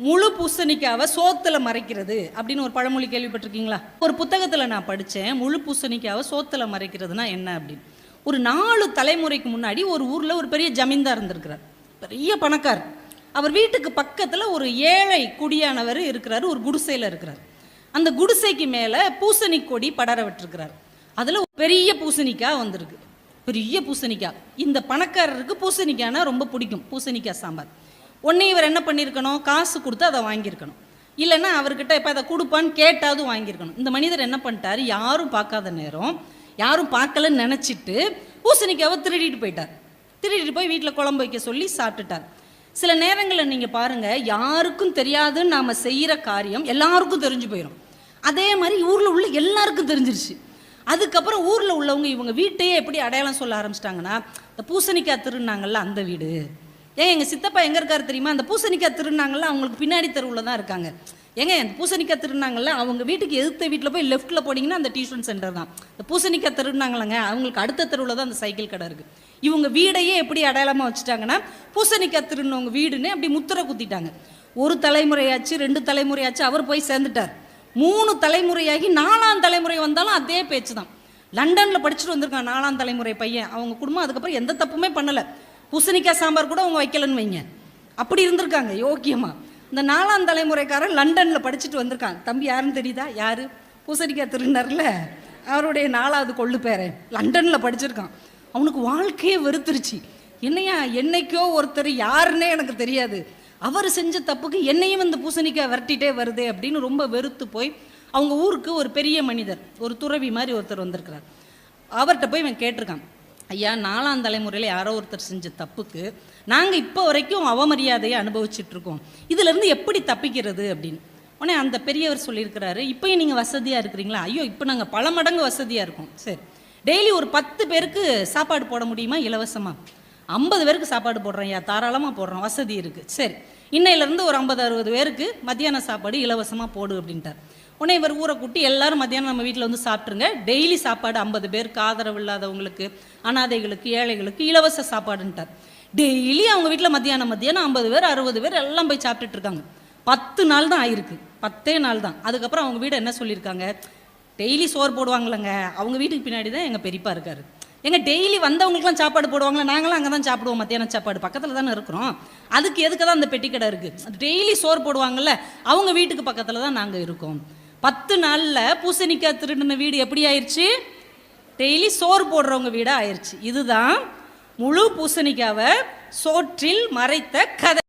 முழு பூசணிக்காவை சோத்துல மறைக்கிறது அப்படின்னு ஒரு பழமொழி கேள்விப்பட்டிருக்கீங்களா? ஒரு புத்தகத்தில் நான் படித்தேன் முழு பூசணிக்காவை சோத்துல மறைக்கிறதுனா என்ன அப்படின்னு. ஒரு நாலு தலைமுறைக்கு முன்னாடி ஒரு ஊரில் ஒரு பெரிய ஜமீன்தார் இருந்திருக்கிறார். பெரிய பணக்கார் அவர் வீட்டுக்கு பக்கத்தில் ஒரு ஏழை குடியானவர் இருக்கிறாரு ஒரு குடிசையில் இருக்கிறார். அந்த குடிசைக்கு மேலே பூசணி கொடி படர விட்டுருக்கிறார். அதில் பெரிய பூசணிக்காய் வந்திருக்கு. பெரிய பூசணிக்காய் இந்த பணக்காரருக்கு பூசணிக்காய்னா ரொம்ப பிடிக்கும். பூசணிக்காய் சாம்பார். ஒன்று இவர் என்ன பண்ணியிருக்கணும்? காசு கொடுத்து அதை வாங்கியிருக்கணும். இல்லைன்னா அவர்கிட்ட இப்போ அதை கொடுப்பான்னு கேட்டாவது வாங்கியிருக்கணும். இந்த மனிதர் என்ன பண்ணிட்டாரு? யாரும் பார்க்காத நேரம் யாரும் பார்க்கலன்னு நினச்சிட்டு பூசணிக்காவை திருடிட்டு போயிட்டார். திருடிட்டு போய் வீட்டில் குழம்பு வைக்க சொல்லி சாப்பிட்டுட்டார். சில நேரங்களில் நீங்கள் பாருங்கள் யாருக்கும் தெரியாதுன்னு நாம் செய்கிற காரியம் எல்லாருக்கும் தெரிஞ்சு போயிடும் அதே மாதிரி ஊரில் உள்ள எல்லாருக்கும் தெரிஞ்சிருச்சு. அதுக்கப்புறம் ஊரில் உள்ளவங்க இவங்க வீட்டையே எப்படி அடையாளம் சொல்ல ஆரம்பிச்சிட்டாங்கன்னா இந்த பூசணிக்காய் திருநாங்கள்ல அந்த வீடு. ஏன் எங்கள் சித்தப்பா எங்கே இருக்காரு தெரியுமா? அந்த பூசணிக்காய் திருநாங்கல்ல அவங்களுக்கு பின்னாடி தெருவில் தான் இருக்காங்க. ஏங்க அந்த பூசணிக்காய் திருநாங்கல்ல அவங்க வீட்டுக்கு எதிர்த்த வீட்டில் போய் லெஃப்ட்டில் போனீங்கன்னா அந்த டியூஷன் சென்டர் தான். இந்த பூசணிக்காய் திருநாங்களங்க அவங்களுக்கு அடுத்த தெருவில் தான் அந்த சைக்கிள் கடை இருக்குது இவங்க வீடையே எப்படி அடையாளமாக வச்சுட்டாங்கன்னா பூசணிக்காய் திருநவங்க வீடுன்னு அப்படி முத்திரை குத்திட்டாங்க. ஒரு தலைமுறையாச்சு ரெண்டு தலைமுறையாச்சு அவர் போய் சேர்ந்துட்டார். மூணு தலைமுறையாகி நாலாம் தலைமுறை வந்தாலும் அதே பேச்சு தான் லண்டனில் படிச்சுட்டு வந்திருக்கான் நாலாம் தலைமுறை பையன். அவங்க குடும்பம் அதுக்கப்புறம் எந்த தப்புமே பண்ணலை. பூசணிக்காய் சாம்பார் கூட அவங்க வைக்கலன்னு வைங்க. அப்படி இருந்திருக்காங்க யோக்கியமாக இந்த நாலாம் தலைமுறைக்காரன் லண்டனில் படிச்சுட்டு வந்திருக்கான். தம்பி யாருன்னு தெரியுதா? யார்? பூசணிக்காய் திருநர்ல அவருடைய நாலாவது கொள்ளு பேரன் லண்டனில் படிச்சிருக்கான். அவனுக்கு வாழ்க்கையே வெறுத்துருச்சு. என்னையா என்னைக்கோ ஒருத்தர் யாருன்னே எனக்கு தெரியாது. அவர் செஞ்ச தப்புக்கு என்னையும் இந்த பூசணிக்காய் விரட்டிட்டே வருதே அப்படின்னு ரொம்ப வெறுத்து போய் அவங்க ஊருக்கு ஒரு பெரிய மனிதர் ஒரு துறவி மாதிரி ஒருத்தர் வந்திருக்கிறார். அவர்கிட்ட போய் இவன் கேட்டிருக்கான். ஐயா நாலாம் தலைமுறையில் யாரோ ஒருத்தர் செஞ்ச தப்புக்கு நாங்கள் இப்போ வரைக்கும் அவமரியாதையை அனுபவிச்சிட்ருக்கோம். இருக்கோம் எப்படி தப்பிக்கிறது அப்படின்னு. உடனே அந்த பெரியவர் சொல்லியிருக்கிறாரு இப்போயும் நீங்கள் வசதியாக இருக்கிறீங்களா? ஐயோ இப்போ நாங்கள் பல மடங்கு வசதியாக இருக்கோம். சரி. டெய்லி ஒரு பத்து பேருக்கு சாப்பாடு போட முடியுமா? இலவசமாக ஐம்பது பேருக்கு சாப்பாடு போடுறோம் ஐயா தாராளமாக போடுறோம் வசதி இருக்குது சரி. இன்னையிலேருந்து ஒரு ஐம்பது அறுபது பேருக்கு மத்தியான சாப்பாடு இலவசமாக போடு அப்படின்ட்டார். உடனே இவர் ஊரை கூட்டி எல்லாரும் மத்தியானம் நம்ம வீட்டில் வந்து சாப்பிட்ருங்க டெய்லி சாப்பாடு ஐம்பது பேருக்கு ஆதரவு இல்லாதவங்களுக்கு அனாதைகளுக்கு ஏழைகளுக்கு இலவச சாப்பாடுன்ட்டார். டெய்லி அவங்க வீட்டில் மத்தியானம் மத்தியானம் ஐம்பது பேர் அறுபது பேர் எல்லாம் போய் சாப்பிட்டுட்டு இருக்காங்க. பத்து நாள் தான் ஆயிருக்கு. பத்தே நாள் தான். அதுக்கப்புறம் அவங்க வீடு என்ன சொல்லியிருக்காங்க? டெய்லி சோறு போடுவாங்களங்க அவங்க வீட்டுக்கு பின்னாடி தான் எங்கள் பெரியப்பா இருக்காரு. எங்கள் டெய்லி வந்தவங்களுக்குலாம் சாப்பாடு போடுவாங்களே? நாங்களாம் அங்கே தான் சாப்பிடுவோம் மத்தியானம் சாப்பாடு. பக்கத்தில் தானே இருக்கிறோம். அதுக்கு எதுக்கு தான் அந்த பெட்டி கடை இருக்குது டெய்லி சோறு போடுவாங்கள்ல அவங்க வீட்டுக்கு பக்கத்தில் தான் நாங்கள் இருக்கோம். பத்து நாளில் பூசணிக்காய் திருடின வீடு எப்படி ஆயிடுச்சு டெய்லி சோறு போடுறவங்க வீடாக ஆயிடுச்சு இதுதான் முழு பூசணிக்காவை சோற்றில் மறைத்த கதை.